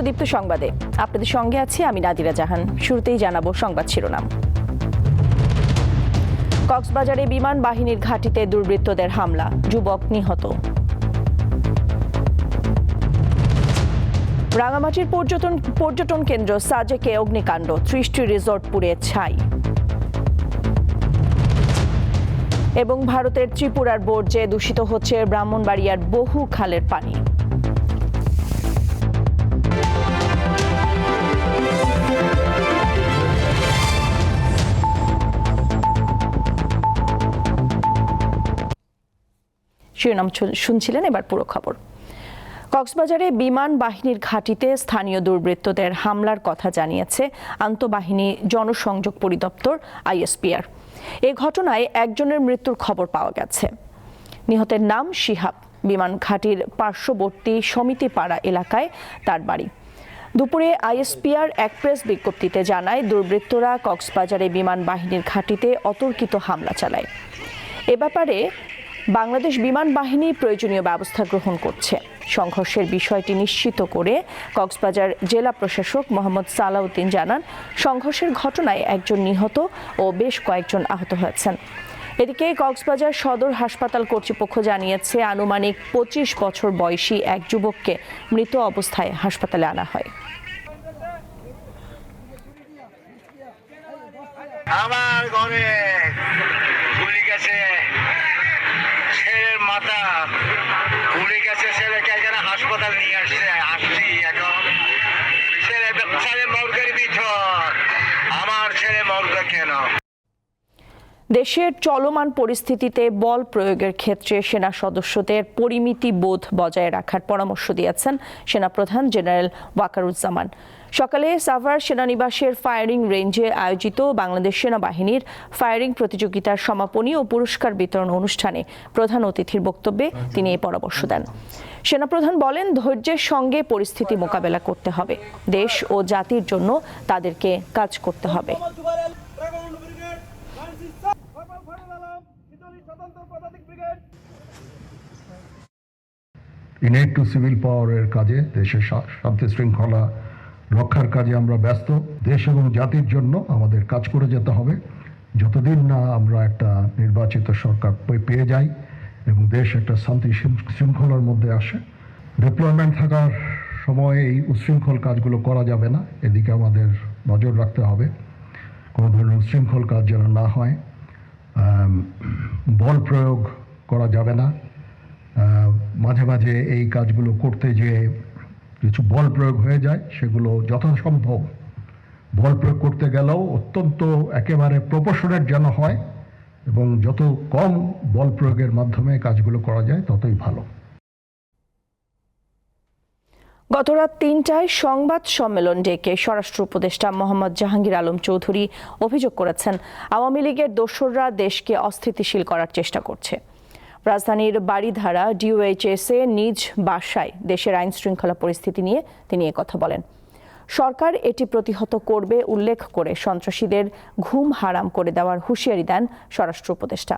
দীপ্ত সংবাদে। আপনাদের সঙ্গে আছি আমি নাদিরা জাহান। শুরুতেই জানাব সংবাদ শিরোনাম। কক্সবাজারে বিমান বাহিনীর ঘাঁটিতে দুর্বৃত্তদের হামলা, যুবক নিহত। রাঙামাটির পর্যটন পর্যটন কেন্দ্র সাজেকে অগ্নিকাণ্ড, ত্রিশটি রিসোর্ট পুড়ে ছাই। এবং ভারতের ত্রিপুরার বর্জ্যে দূষিত হচ্ছে, ব্রাহ্মণবাড়িয়ার বহু খালের পানি। শিরোনাম শুনছিলেন এবার পুরো খবর। কক্সবাজারে বিমান বাহিনীর ঘাঁটিতে স্থানীয় দুর্বৃত্তদের হামলার কথা জানিয়েছে আন্তঃবাহিনী জনসংযোগ পরিদপ্তর আইএসপিআর। এ ঘটনায় একজনের মৃত্যুর খবর পাওয়া গেছে। নিহতের নাম শিহাব। বিমান ঘাঁটির পার্শ্ববর্তী সমিতিপাড়া এলাকায় তার বাড়ি। দুপুরে আইএসপিআর এক প্রেস বিজ্ঞপ্তিতে জানায়, দুর্বৃত্তরা কক্সবাজারে বিমান বাহিনীর ঘাঁটিতে অতর্কিত হামলা চালায়। এ ব্যাপারে বাংলাদেশ বিমান বাহিনী প্রয়োজনীয় ব্যবস্থা গ্রহণ করছে। সংঘর্ষের বিষয়টি নিশ্চিত করে কক্সবাজার জেলা প্রশাসক মোহাম্মদ সালাউদ্দিন জানান, সংঘর্ষের ঘটনায় একজন নিহত ও বেশ কয়েকজন আহত হয়েছেন। এদিকে কক্সবাজার সদর হাসপাতাল কর্তৃপক্ষ জানিয়েছে, আনুমানিক পঁচিশ বছর বয়সী এক যুবককে মৃত অবস্থায় হাসপাতালে আনা হয়। আমার ঘরে গুলি গেছে। ছেলের মাথা গুলি গেছে ছেলেকে এখানে হাসপাতাল নিয়ে আসছে, আসছি এখন। ছেলে ছেলে মর্গের ভিতর আমার ছেলে মর্গ কেন? দেশের চলমান পরিস্থিতিতে বল প্রয়োগের ক্ষেত্রে সেনা সদস্যদের পরিমিতি বোধ বজায় রাখার পরামর্শ দিয়েছেন সেনাপ্রধান জেনারেল ওয়াকারুজ্জামান। সকালে সাভার সেনানিবাসের ফায়ারিং রেঞ্জে আয়োজিত বাংলাদেশ সেনাবাহিনীর ফায়ারিং প্রতিযোগিতার সমাপনী ও পুরস্কার বিতরণ অনুষ্ঠানে প্রধান অতিথির বক্তব্যে তিনি এই পরামর্শ দেন। সেনাপ্রধান বলেন, ধৈর্যের সঙ্গে পরিস্থিতি মোকাবেলা করতে হবে। দেশ ও জাতির জন্য তাদেরকে কাজ করতে হবে। ইনেট টু সিভিল পাওয়ারের কাজে দেশের শান্তি শৃঙ্খলা রক্ষার কাজে আমরা ব্যস্ত। দেশ এবং জাতির জন্য আমাদের কাজ করে যেতে হবে। যতদিন না আমরা একটা নির্বাচিত সরকার পেয়ে যাই এবং দেশ একটা শান্তি শৃঙ্খ- শৃঙ্খলার মধ্যে আসে ডিপ্লয়মেন্ট থাকার সময় এই উচ্ছৃঙ্খল কাজগুলো করা যাবে না। এদিকে আমাদের নজর রাখতে হবে। কোনো ধরনের উচ্ছৃঙ্খল কাজ যেন না হয়। বল প্রয়োগ করা যাবে না। মাঝে মাঝে এই কাজগুলো করতে যে কিছু বল প্রয়োগ হয়ে যায়, সেগুলো যথাসম্ভব। বল প্রয়োগ করতে গেলেও অত্যন্ত একেবারে প্রপোর্শনেট যেন হয় এবং যত কম বল প্রয়োগের মাধ্যমে কাজগুলো করা যায়, ততই ভালো। গতরাত তিনটায় সংবাদ সম্মেলন ডেকে স্বরাষ্ট্র উপদেষ্টা মোহাম্মদ জাহাঙ্গীর আলম চৌধুরী অভিযোগ করেছেন, আওয়ামী লীগের দোসররা দেশকে অস্থিতিশীল করার চেষ্টা করছে। রাজধানীর বাড়িধারা ডিওএইচএসে নিজ বাসায় দেশের আইন শৃঙ্খলা পরিস্থিতি নিয়ে তিনি কথা বলেন। সরকার এটি প্রতিহত করবে উল্লেখ করে সন্ত্রাসীদের ঘুম হারাম করে দেওয়ার হুঁশিয়ারি দেন স্বরাষ্ট্র উপদেষ্টা।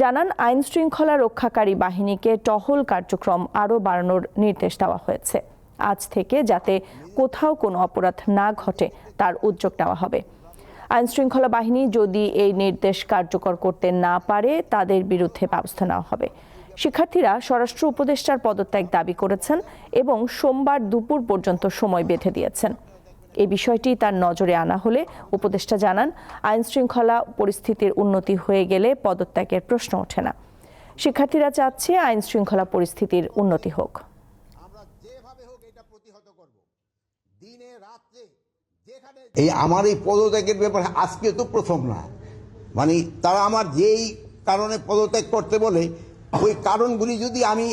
জানান আইন শৃঙ্খলা রক্ষাকারী বাহিনীকে টহল কার্যক্রম আরও বাড়ানোর নির্দেশ দেওয়া হয়েছে। আজ থেকে যাতে কোথাও কোনো অপরাধ না ঘটে, তার উদ্যোগ নেওয়া হবে। আইন শৃঙ্খলা বাহিনী যদি এই নির্দেশ কার্যকর করতে না পারে, তাদের বিরুদ্ধে ব্যবস্থা নেওয়া হবে। শিক্ষার্থীরা স্বরাষ্ট্র উপদেষ্টার পদত্যাগ দাবি করেছেন এবং সোমবার দুপুর পর্যন্ত সময় বেঁধে দিয়েছেন। এ বিষয়টি তার নজরে আনা হলে উপদেষ্টা জানান আইন শৃঙ্খলা পরিস্থিতির উন্নতি হয়ে গেলে পদত্যাগের প্রশ্ন ওঠে না। শিক্ষার্থীরা চাচ্ছে আইন শৃঙ্খলা পরিস্থিতির উন্নতি হোক। আমরা যেভাবে হোক এটা প্রতিহত করব। দিনে রাত্রে এই আমার এই পদত্যাগের ব্যাপারে আজকে তো প্রথম না। মানে তারা আমার যেই কারণে পদত্যাগ করতে বলে, ওই কারণগুলি যদি আমি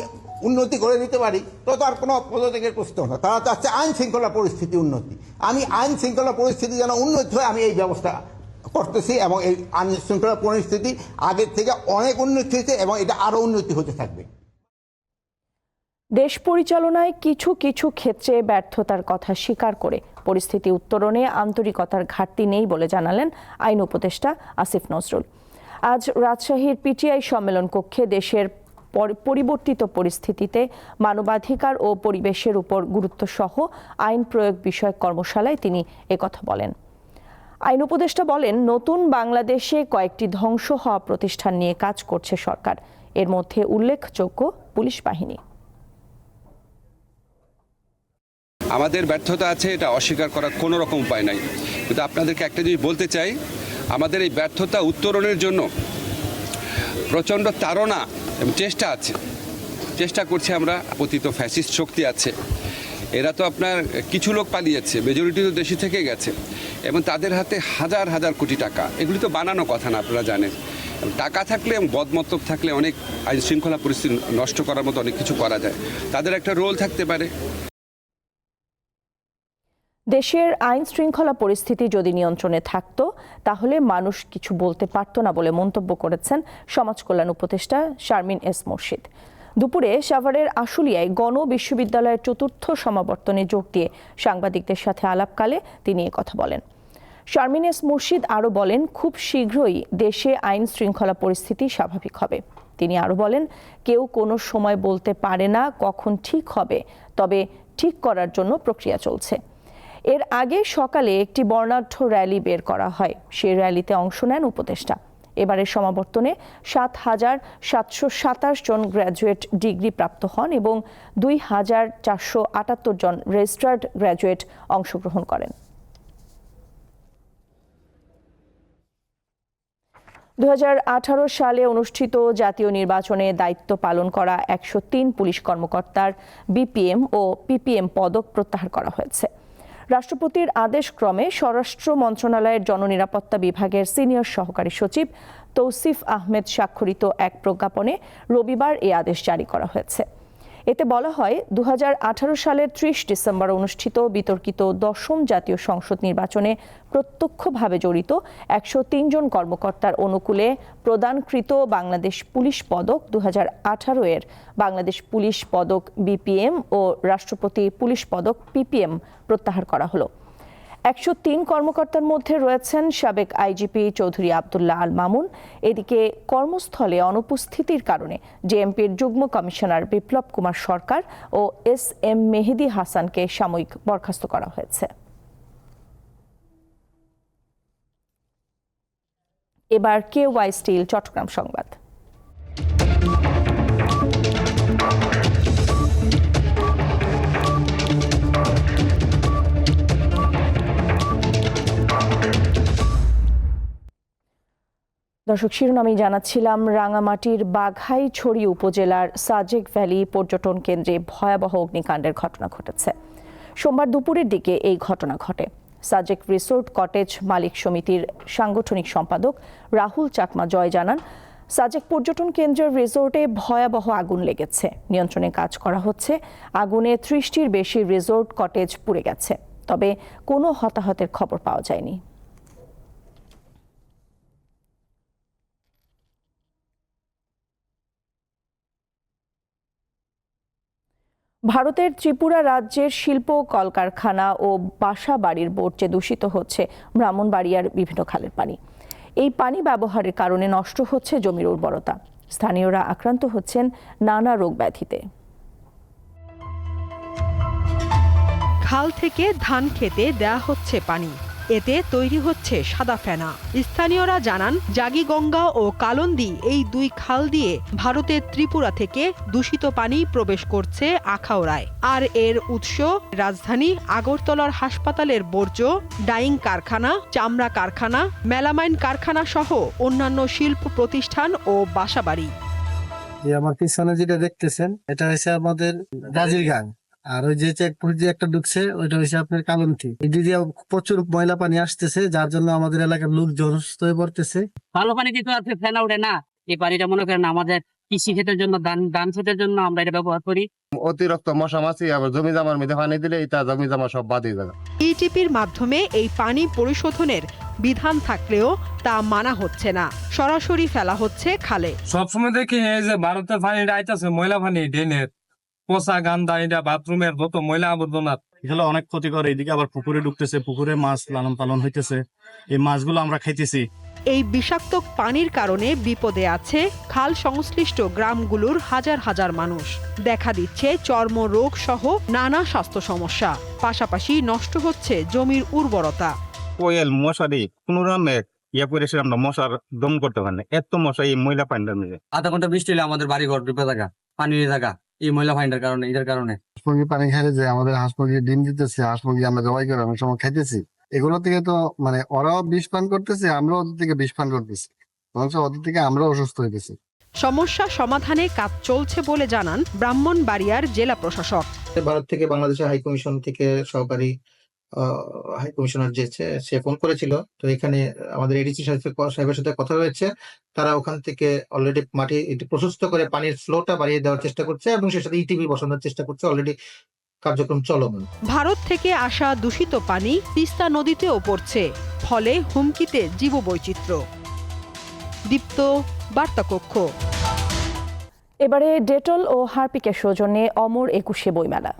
উন্নতি করে নিতে পারি, তো তার কোনো পদত্যাগের প্রশ্ন না। তারা চাচ্ছে আইন শৃঙ্খলা পরিস্থিতি উন্নতি। আমি আইন শৃঙ্খলা পরিস্থিতি যেন উন্নতি হয়, আমি এই ব্যবস্থা করতেছি এবং এই আইন শৃঙ্খলা পরিস্থিতি আগের থেকে অনেক উন্নতি হয়েছে এবং এটা আরও উন্নতি হতে থাকবে। দেশ পরিচালনায় কিছু কিছু ক্ষেত্রে ব্যর্থতার কথা স্বীকার করে পরিস্থিতি উত্তরণে আন্তরিকতার ঘাটতি নেই বলে জানালেন আইন উপদেষ্টা আসিফ নজরুল। আজ রাজশাহীর পিটিআই সম্মেলন কক্ষে দেশের পর- পরিবর্তিত পরিস্থিতিতে মানবাধিকার ও পরিবেশের উপর গুরুত্ব সহ আইন প্রয়োগ বিষয়ক কর্মশালায় তিনি একথা বলেন। আইন উপদেষ্টা বলেন, নতুন বাংলাদেশে কয়েকটি ধ্বংস হওয়া প্রতিষ্ঠান নিয়ে কাজ করছে সরকার। এর মধ্যে উল্লেখযোগ্য পুলিশ বাহিনী। আমাদের ব্যর্থতা আছে, এটা অস্বীকার করার কোনো রকম উপায় নাই। কিন্তু আপনাদেরকে একটা জিনিস বলতে চাই, আমাদের এই ব্যর্থতা উত্তরণের জন্য প্রচণ্ড তাড়না এবং চেষ্টা আছে। চেষ্টা করছি আমরা পতিত ফ্যাসিস্ট শক্তি আছে। এরা তো আপনার কিছু লোক পালিয়েছে মেজরিটি তো দেশে থেকে গেছে। এবং তাদের হাতে হাজার হাজার কোটি টাকা। এগুলি তো বানানো কথা না, আপনারা জানেন। টাকা থাকলে এবং বদমতলব থাকলে অনেক আইন শৃঙ্খলা পরিস্থিতি নষ্ট করার মতো অনেক কিছু করা যায়। তাদের একটা রোল থাকতে পারে। দেশের আইন শৃঙ্খলা পরিস্থিতি যদি নিয়ন্ত্রণে থাকতো, তাহলে মানুষ কিছু বলতে পারতো না বলে মন্তব্য করেছেন সমাজ কল্যাণ উপদেষ্টা শারমিন এস মুর্শিদ। দুপুরে সাভারের আশুলিয়ায় গণ বিশ্ববিদ্যালয়ের চতুর্থ সমাবর্তনে যোগ দিয়ে সাংবাদিকদের সাথে আলাপকালে তিনি কথা বলেন। শারমিন এস মুর্শিদ আরও বলেন, খুব শীঘ্রই দেশে আইন শৃঙ্খলা পরিস্থিতি স্বাভাবিক হবে। তিনি আরও বলেন, কেউ কোনো সময় বলতে পারে না কখন ঠিক হবে, তবে ঠিক করার জন্য প্রক্রিয়া চলছে। এর আগে সকালে একটি বর্ণাঢ্য র্যালি বের করা হয়। সেই র্যালিতে অংশ নেন উপদেষ্টা। এবারের সমাবর্তনে সাত হাজার সাতশো সাতাশ জন গ্র্যাজুয়েট ডিগ্রি প্রাপ্ত হন এবং দুই হাজার চারশো আটাত্তর জন রেজিস্টার্ড গ্র্যাজুয়েট অংশগ্রহণ করেন। দু হাজার আঠারো সালে অনুষ্ঠিত জাতীয় নির্বাচনে দায়িত্ব পালন করা একশো তিন পুলিশ কর্মকর্তার বিপিএম ও পিপিএম পদক প্রত্যাহার করা হয়েছে। রাষ্ট্রপতির আদেশ ক্রমে স্বরাষ্ট্র মন্ত্রণালয়ের জননিরাপত্তা বিভাগের সিনিয়র সহকারী সচিব তৌসিফ আহমেদ স্বাক্ষরিত এক প্রজ্ঞাপনে রবিবার এই আদেশ জারি করা হয়েছে। এতে বলা হয় দু হাজার আঠারো সালের ত্রিশ ডিসেম্বর অনুষ্ঠিত বিতর্কিত দশম জাতীয় সংসদ নির্বাচনে প্রত্যক্ষভাবে জড়িত একশো তিন জন কর্মকর্তার অনুকূলে প্রদানকৃত বাংলাদেশ পুলিশ পদক দু হাজার আঠারো এর। বাংলাদেশ পুলিশ পদক বিপিএম ও রাষ্ট্রপতি পুলিশ পদক পিপিএম প্রত্যাহার করা হলো। একশো তিন কর্মকর্তার মধ্যে রয়েছেন সাবেক আইজিপি চৌধুরী আবদুল্লাহ আল মামুন। এদিকে কর্মস্থলে অনুপস্থিতির কারণে জেএমপির যুগ্ম কমিশনার বিপ্লব কুমার সরকার ও এস এম মেহেদি হাসানকে সাময়িক বরখাস্ত করা হয়েছে। এবার কে ওয়াই স্টিল, চট্টগ্রাম সংবাদ। দর্শক শিরোনামে জানাচ্ছিলাম, রাঙামাটির বাঘাইছড়ি উপজেলার সাজেক ভ্যালি পর্যটন কেন্দ্রে ভয়াবহ অগ্নিকাণ্ডের ঘটনা ঘটেছে। সোমবার দুপুরের দিকে এই ঘটনা ঘটে। সাজেক রিসোর্ট কটেজ মালিক সমিতির সাংগঠনিক সম্পাদক রাহুল চাকমা জয় জানান, সাজেক পর্যটন কেন্দ্রের রিসোর্টে ভয়াবহ আগুন লেগেছে। নিয়ন্ত্রণে কাজ করা হচ্ছে, আগুনে ত্রিশটির বেশি রিসোর্ট কটেজ পুড়ে গেছে। তবে কোনো হতাহতের খবর পাওয়া যায়নি। ভারতের ত্রিপুরা রাজ্যের শিল্প কলকারখানা ও বাসা বাড়ির যে দূষিত হচ্ছে, ব্রাহ্মণবাড়িয়ার বিভিন্ন খালের পানি। এই পানি ব্যবহারের কারণে নষ্ট হচ্ছে জমির উর্বরতা। স্থানীয়রা আক্রান্ত হচ্ছেন নানা রোগ ব্যাধিতে। খাল থেকে ধান খেতে দেয়া হচ্ছে পানি। এতে তৈরি হচ্ছে সাদা ফেনা। স্থানীয়রা জানান জাগিগঙ্গা ও কালন্দি এই দুই খাল দিয়ে ভারতের ত্রিপুরা থেকে দূষিত পানি প্রবেশ করছে আখাউড়ায়। আর এর উৎস রাজধানী আগরতলার হাসপাতালের বর্জ্য, ডাইং কারখানা, চামড়া কারখানা, মেলামাইন কারখানা সহ অন্যান্য শিল্প প্রতিষ্ঠান ও বাসাবাড়ি। আমার পিছনে যেটা দেখতেছেন, এটা হচ্ছে আমাদের গাজিরগাং আর ওই যে চেকপোস্ট যে একটা ঢুকছে ওইটা হচ্ছে আপনার কালন্তি এই দিয়ে প্রচুর ময়লা পানি আসতেছে যার জন্য আমাদের এলাকার লোকজন অসুস্থ হয়ে পড়তেছে। ভালো পানিতে তো আর ফেনা ওঠে না। এই পানিটা মনে করেন আমাদের কৃষি ক্ষেতের জন্য ধান ধান ক্ষেতের জন্য আমরা এটা ব্যবহার করি। অতিরিক্ত মশা মাছি আবার জমি জামার মধ্যে পানি দিলে এটা জমি জামা সব বাদ হয়ে যাবে। ইটিপির মাধ্যমে এই পানি পরিশোধনের বিধান থাকলেও তা মানা হচ্ছে না। সরাসরি ফেলা হচ্ছে খালে। সবসময় দেখি এই যে ভারতের পানি আইতাছে ময়লা পানি ড্রেনের। পচা গান্দা এটা বাথরুমের যত ময়লা আবর্জনা। এগুলো অনেক ক্ষতি করে এদিকে আবার পুকুরে ঢুকতেছে পুকুরে মাছ লালন পালন হইতেছে। এই মাছগুলো আমরা খাইতেছি। এই বিষাক্ত পানির কারণে বিপদে আছে খাল সংশ্লিষ্ট গ্রামগুলোর হাজার হাজার মানুষ। দেখা দিচ্ছে চর্মরোগ সহ নানা স্বাস্থ্য সমস্যা। পাশাপাশি নষ্ট হচ্ছে জমির উর্বরতা। কোয়েল মশারি কোন রকমের ইয়ে করে সে আমরা মশার দম করতে পারি না। এত মশা এই ময়লা মধ্যে। আধা ঘণ্টা বৃষ্টি হলে আমাদের বাড়ি ঘর ডুবে থাকা পানি থাকা এই ময়লা ফাইন্ডার কারণে এটার কারণে। হাঁস মুরগি পানি খাইলে যে আমাদের হাঁস মুরগি ডিম দিতেছে হাঁস মুরগি আমরা জবাই করে অনেক সময় খাইতেছি। এগুলো থেকে তো মানে ওরাও বিষ পান করতেছে আমরাও ওদের থেকে বিষ পান করতেছি। বরঞ্চ ওদের থেকে আমরাও অসুস্থ হইতেছি। সমস্যা সমাধানে কাজ চলছে বলে জানান ব্রাহ্মণবাড়িয়ার জেলা প্রশাসক। ভারত থেকে বাংলাদেশের হাইকমিশন থেকে সহকারী হাই কমিশনার যে সে ফোন করেছিল। তো এখানে আমাদের এডিসি সাহেবের সাথে কথা হয়েছে। তারা ওখান থেকে অলরেডি মাটি প্রশস্ত করে পানির ফ্লোটা বাড়িয়ে দেওয়ার চেষ্টা করছে এবং সে সাথে ইটিভি বসানোর চেষ্টা করছে। অলরেডি কার্যক্রম চলমান। ভারত থেকে আসা দূষিত পানি তিস্তা নদীতেও পড়ছে ফলে হুমকিতে জীববৈচিত্র্য। দীপ্ত বার্তাকক্ষ এবারে ডেটল ও হারপিকের সৌজন্যে অমর একুশে বইমেলা।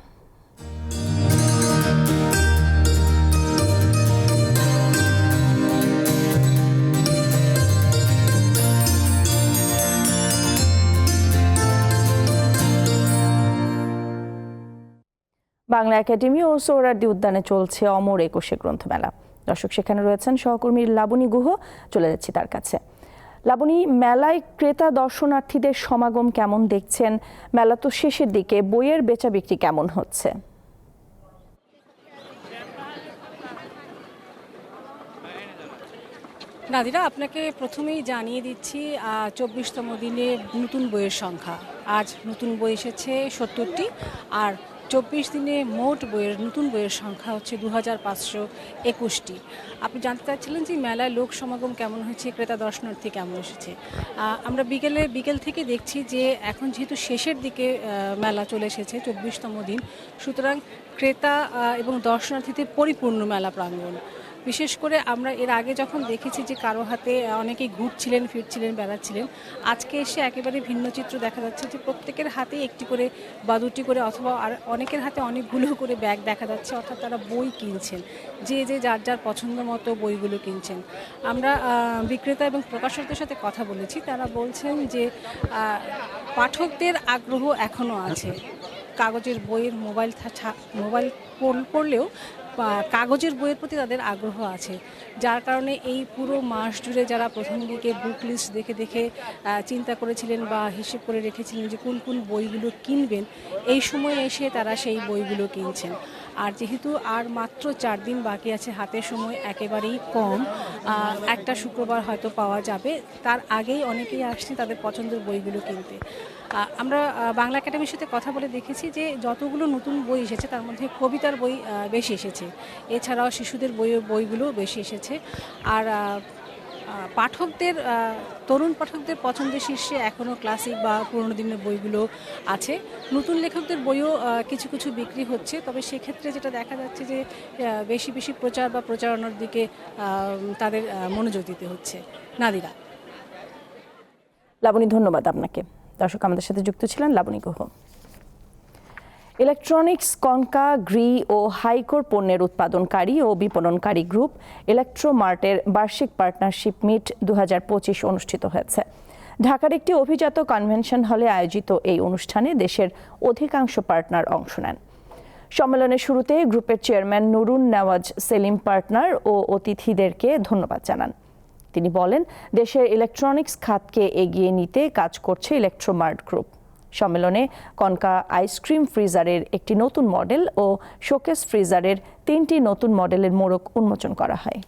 বাংলা একাডেমি ও সোহরার্দি উদ্যানে চলছে অমর একুশে গ্রন্থমেলা। দর্শক সেখানে রয়েছেন সহকর্মী লাবণী গুহ। চলে যাচ্ছি তার কাছে। লাবণী, মেলায় ক্রেতা দর্শনার্থীদের সমাগম কেমন দেখছেন? মেলা তো শেষের দিকে, বইয়ের বেচা বিক্রি কেমন হচ্ছে? নাদিরা, আপনাকে প্রথমেই জানিয়ে দিচ্ছি চব্বিশতম দিনে নতুন বইয়ের সংখ্যা। আজ নতুন বই এসেছে সত্তরটি, আর চব্বিশ দিনে মোট বইয়ের, নতুন বইয়ের সংখ্যা হচ্ছে দু হাজার পাঁচশো একুশটি। আপনি জানতে চাচ্ছিলেন যে মেলায় লোক সমাগম কেমন হয়েছে, ক্রেতা দর্শনার্থী কেমন এসেছে? আমরা বিকেলে, বিকেল থেকে দেখছি যে এখন যেহেতু শেষের দিকে মেলা চলে এসেছে, চব্বিশতম দিন, সুতরাং ক্রেতা এবং দর্শনার্থীতে পরিপূর্ণ মেলা প্রাঙ্গণ। বিশেষ করে আমরা এর আগে যখন দেখেছি যে কারও হাতে অনেকেই ঘুরছিলেন, ফিরছিলেন, বেড়াচ্ছিলেন, আজকে এসে একেবারে ভিন্ন চিত্র দেখা যাচ্ছে যে প্রত্যেকের হাতে একটি করে বা দুটি করে অথবা আর অনেকের হাতে অনেকগুলো করে ব্যাগ দেখা যাচ্ছে, অর্থাৎ তারা বই কিনছেন। যে যে যার যার পছন্দ মতো বইগুলো কিনছেন। আমরা বিক্রেতা এবং প্রকাশকদের সাথে কথা বলেছি, তারা বলছেন যে পাঠকদের আগ্রহ এখনও আছে। কাগজের, বইয়ের, মোবাইল মোবাইল পড়- পড়লেও কাগজের বইয়ের প্রতি তাদের আগ্রহ আছে, যার কারণে এই পুরো মাস জুড়ে যারা প্রথম দিকে বুক লিস্ট দেখে দেখে চিন্তা করেছিলেন বা হিসেব করে রেখেছিলেন যে কোন কোন বইগুলো কিনবেন, এই সময় এসে তারা সেই বইগুলো কিনছেন। আর যেহেতু আর মাত্র চার দিন বাকি আছে, হাতের সময় একেবারেই কম একটা শুক্রবার হয়তো পাওয়া যাবে। তার আগেই অনেকেই আসছে তাদের পছন্দের বইগুলো কিনতে। আমরা বাংলা একাডেমির সাথে কথা বলে দেখেছি যে যতগুলো নতুন বই এসেছে, তার মধ্যে কবিতার বই বেশি এসেছে। এছাড়াও শিশুদের বই বইগুলো বেশি এসেছে। আর পাঠকদের তরুণ পাঠকদের পছন্দের শীর্ষে এখনও ক্লাসিক বা পুরনো দিনের বইগুলো আছে। নতুন লেখকদের বইও কিছু কিছু বিক্রি হচ্ছে। তবে সেক্ষেত্রে যেটা দেখা যাচ্ছে যে বেশি বেশি প্রচার বা প্রচারণার দিকে তাদের মনোযোগ দিতে হচ্ছে। নাদিরা। লাবণী, ধন্যবাদ আপনাকে। দর্শক আমাদের সাথে যুক্ত ছিলেন Laboni Guha. Electronics Konka Gree ও হাইকোর পণ্যের উৎপাদনকারী ও বিপণনকারী গ্রুপ ইলেকট্রোমার্টের বার্ষিক পার্টনারশিপ মিট দু হাজার পঁচিশ অনুষ্ঠিত হয়েছে। ঢাকার একটি অভিজাত কনভেনশন হলে আয়োজিত এই অনুষ্ঠানে দেশের অধিকাংশ পার্টনার অংশ নেন। সম্মেলনের শুরুতে গ্রুপের চেয়ারম্যান নুরুন নেওয়াজ সেলিম পার্টনার ও অতিথিদেরকে ধন্যবাদ জানান। তিনি বলেন, দেশের ইলেকট্রনিক্স খাতকে এগিয়ে নিতে কাজ করছে ইলেকট্রোমার্ট গ্রুপ সম্মেলনে কনকা আইসক্রিম ফ্রিজারের একটি নতুন মডেল ও শোকেস ফ্রিজারের তিনটি নতুন মডেলের মোড়ক উন্মোচন করা হয়।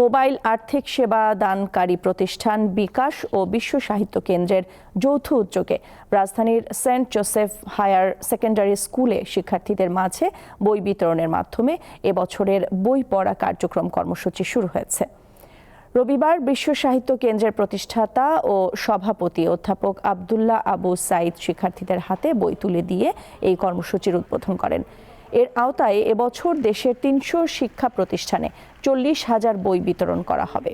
মোবাইল আর্থিক সেবা দানকারী প্রতিষ্ঠান বিকাশ ও বিশ্ব সাহিত্য কেন্দ্রের যৌথ উদ্যোগে রাজধানীর সেন্ট জোসেফ হায়ার সেকেন্ডারি স্কুলে শিক্ষার্থীদের মাঝে বই বিতরণের মাধ্যমে এবছরের বই পড়া কার্যক্রম কর্মসূচি শুরু হয়েছে। রবিবার বিশ্ব সাহিত্য কেন্দ্রের প্রতিষ্ঠাতা ও সভাপতি অধ্যাপক আবদুল্লাহ আবু সাইদ শিক্ষার্থীদের হাতে বই তুলে দিয়ে এই কর্মসূচির উদ্বোধন করেন। এর আওতায় এবছর দেশের তিনশো শিক্ষা প্রতিষ্ঠানে চল্লিশ হাজার বই বিতরণ করা হবে।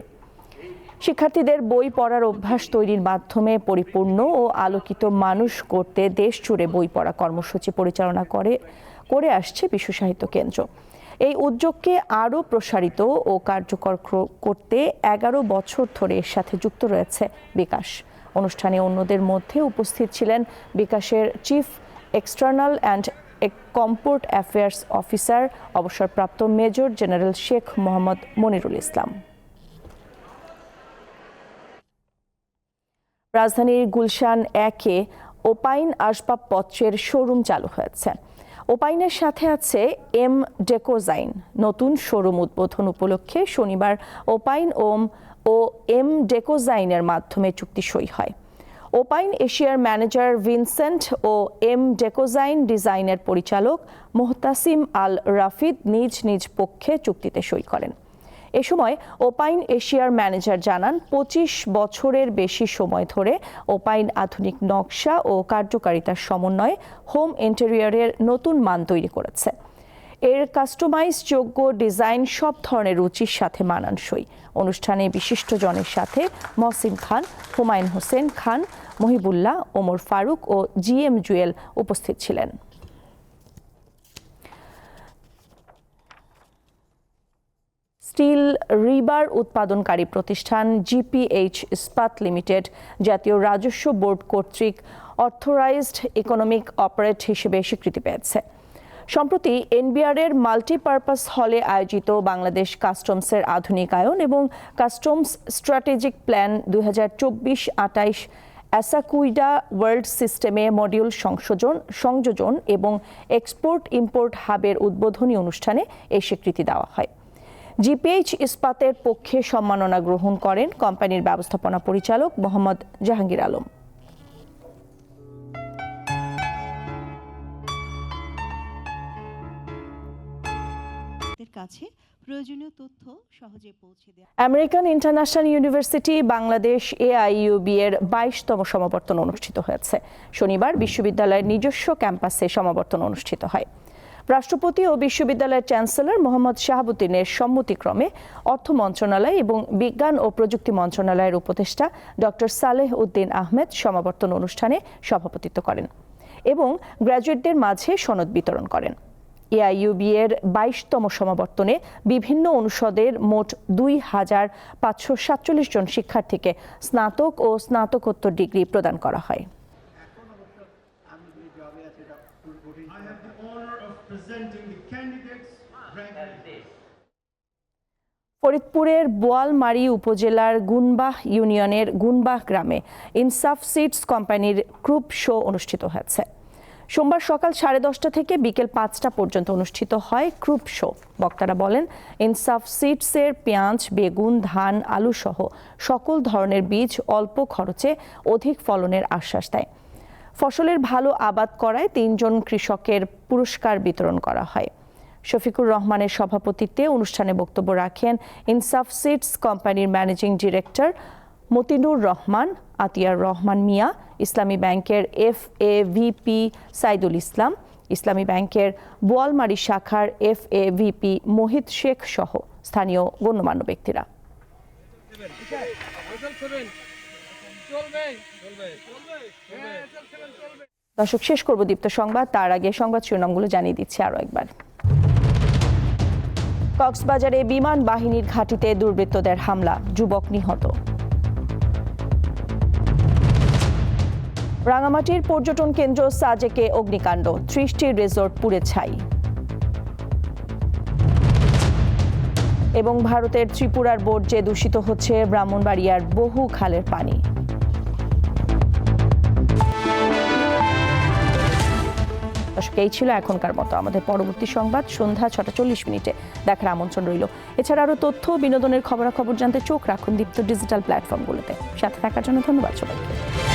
শিক্ষার্থীদের বই পড়ার অভ্যাস তৈরির মাধ্যমে পরিপূর্ণ ও আলোকিত মানুষ করতে দেশ জুড়ে বই পড়া কর্মসূচি পরিচালনা করে করে আসছে বিশ্ব সাহিত্য কেন্দ্র। এই উদ্যোগকে আরও প্রসারিত ও কার্যকর করতে এগারো বছর ধরে এর সাথে যুক্ত রয়েছে বিকাশ। অনুষ্ঠানে অন্যদের মধ্যে উপস্থিত ছিলেন বিকাশের chief external and corporate affairs officer, অবসরপ্রাপ্ত মেজর জেনারেল শেখ মোহাম্মদ মনিরুল ইসলাম। রাজধানীর গুলশান একে ওপাইন আসবাবপত্রের শোরুম চালু হয়েছে। ওপাইনের সাথে আছে এম ডেকোজাইন, নতুন শোরুম উদ্বোধন উপলক্ষে শনিবার ওপাইন ওম ও এম ডেকোজাইনের মাধ্যমে চুক্তি সই হয়। ওপাইন এশিয়ার ম্যানেজার ভিনসেন্ট ও এম ডেকোজাইন ডিজাইনের পরিচালক মোহতাসিম আল রাফিদ নিজ নিজ পক্ষে চুক্তিতে সই করেন। এ সময় ওপাইন এশিয়ার ম্যানেজার জানান, পঁচিশ বছরের বেশি সময় ধরে ওপাইন আধুনিক নকশা ও কার্যকারিতার সমন্বয়ে হোম ইন্টেরিয়রের নতুন মান তৈরি করেছে। এর কাস্টমাইজ যোগ্য ডিজাইন সব ধরনের রুচির সাথে মানানসই। অনুষ্ঠানে বিশিষ্টজনের সাথে মহসিন খান, হুমায়ুন হোসেন খান মহিবুল্লাহ, ওমর ফারুক ও জি এম জুয়েল উপস্থিত ছিলেন। স্টিল রিবার উৎপাদনকারী প্রতিষ্ঠান জিপিএইচ ইস্পাত লিমিটেড, জাতীয় রাজস্ব বোর্ড কর্তৃক অথরাইজড ইকোনমিক অপারেট হিসেবে স্বীকৃতি পেয়েছে। সম্প্রতি এনবিআর এর মাল্টিপারপাস হলে আয়োজিত বাংলাদেশ কাস্টমসের আধুনিকায়ন এবং কাস্টমস স্ট্র্যাটেজিক প্ল্যান দুই হাজার চব্বিশ আটাইশ অ্যাসাকুইডা ওয়ার্ল্ড সিস্টেমে মডিউল সংশোধন, সংযোজন এবং এক্সপোর্ট ইম্পোর্ট হাবের উদ্বোধনী অনুষ্ঠানে এই স্বীকৃতি দেওয়া হয়। জিপিএইচ ইস্পাতের পক্ষে সম্মাননা গ্রহণ করেন কোম্পানির ব্যবস্থাপনা পরিচালক মোহাম্মদ জাহাঙ্গীর আলম। কাছে প্রয়োজনীয় তথ্য সহজে পৌঁছে দেওয়া American International University Bangladesh AIUB এর বাইশতম সমাবর্তন অনুষ্ঠিত হয়েছে। শনিবার বিশ্ববিদ্যালয়ের নিজস্ব ক্যাম্পাসে সমাবর্তন অনুষ্ঠিত হয়। রাষ্ট্রপতি ও বিশ্ববিদ্যালয়ের চ্যান্সেলর মোহাম্মদ শাহাবুদ্দিনের সম্মতিক্রমে অর্থ মন্ত্রণালয় এবং বিজ্ঞান ও প্রযুক্তি মন্ত্রণালয়ের উপদেষ্টা ডক্টর সালেহ উদ্দিন আহমেদ সমাবর্তন অনুষ্ঠানে সভাপতিত্ব করেন এবং গ্র্যাজুয়েটদের মাঝে সনদ বিতরণ করেন। এআইইউবি এর বাইশতম সমাবর্তনে বিভিন্ন অনুষদের মোট দুই হাজার পাঁচশো সাতচল্লিশ জন শিক্ষার্থীকে স্নাতক ও স্নাতকোত্তর ডিগ্রি প্রদান করা হয়। ফরিদপুরের বোয়ালমারী উপজেলার গুনবাহ ইউনিয়নের গুনবাহ গ্রামে ইনসাফ সিডস কোম্পানির গ্রুপ শো অনুষ্ঠিত হয়েছে। সোমবার সকাল সাড়ে দশটা থেকে বিকেল পাঁচটা পর্যন্ত অনুষ্ঠিত হয় ক্রুপ শো বক্তারা বলেন, ইনসাফ সিডসের পেঁয়াজ, বেগুন, ধান, আলু সহ সকল ধরনের বীজ অল্প খরচে অধিক ফলনের আশ্বাস দেয়। ফসলের ভালো আবাদ করায় তিনজন কৃষকের পুরস্কার বিতরণ করা হয়। শফিকুর রহমানের সভাপতিত্বে অনুষ্ঠানে বক্তব্য রাখেন ইনসাফ সিডস কোম্পানির ম্যানেজিং ডিরেক্টর মতিনুর রহমান, আতিয়ার রহমান মিয়া, ইসলামী ব্যাংকের F A VP Saidul Islam, Islami ব্যাংকের বোয়ালমারি শাখার F A VP Mohit Sheikh সহ স্থানীয় গণ্যমান্য ব্যক্তিরা। দর্শক, শেষ করব দীপ্ত সংবাদ। তার আগে সংবাদ শিরোনামগুলো জানিয়ে দিচ্ছি আরও একবার। কক্সবাজারে বিমান বাহিনীর ঘাঁটিতে দুর্বৃত্তদের হামলা, যুবক নিহত। রাঙামাটির পর্যটন কেন্দ্র সাজেকে অগ্নিকাণ্ড, ত্রিশটি রিসোর্ট পুড়ে ছাই। এবং ভারতের ত্রিপুরার বর্জ্যে দূষিত হচ্ছে, ব্রাহ্মণবাড়িয়ার বহু খালের পানি। দর্শক, এই ছিল এখনকার মতো আমাদের পরবর্তী সংবাদ। সন্ধ্যা ছটা চল্লিশ মিনিটে দেখার আমন্ত্রণ রইল। এছাড়া আরও তথ্য, বিনোদনের খবরাখবর জানতে চোখ রাখুন দীপ্ত ডিজিটাল প্ল্যাটফর্মগুলোতে। সাথে থাকার জন্য ধন্যবাদ সবাইকে।